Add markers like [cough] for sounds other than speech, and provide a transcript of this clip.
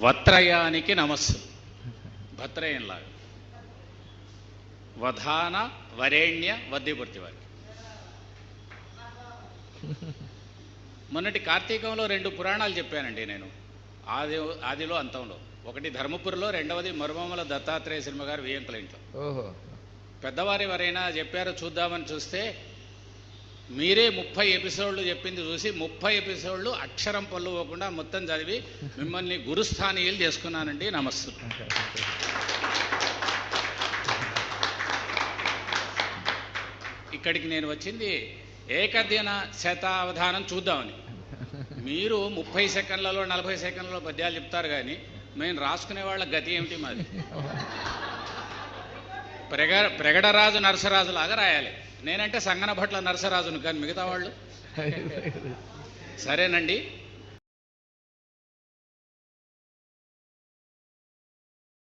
వత్రయానికి నమస్సు. భత్రయంలాగా. వధాన వరేణ్య వద్యపూర్తి వారికి మొన్నటి కార్తీకంలో రెండు పురాణాలు చెప్పానండి నేను. ఆది ఆదిలో అంతంలో. ఒకటి ధర్మపురిలో రెండవది మరుమమ్మల దత్తాత్రేయ సినిమా గారు వేయంకుల ఇంట్లో. పెద్దవారు ఎవరైనా చెప్పారో చూద్దామని చూస్తే మీరే ముప్పై ఎపిసోడ్లు చెప్పింది చూసి ముప్పై ఎపిసోడ్లు అక్షరం పళ్ళు మొత్తం చదివి మిమ్మల్ని గురుస్థానీయులు చేసుకున్నానండి. నమస్తు. ఇక్కడికి నేను వచ్చింది ఏకదిన శతావధానం చూద్దామని. మీరు ముప్పై సెకండ్లలో నలభై సెకండ్లలో పద్యాలు చెప్తారు కానీ మేము రాసుకునే వాళ్ళ గతి ఏమిటి మాది? ప్రగ ప్రగడరాజు నరసరాజు లాగా రాయాలి. నేనంటే సంగన భట్ల నరసరాజును కానీ మిగతా వాళ్ళు? [laughs] సరేనండి.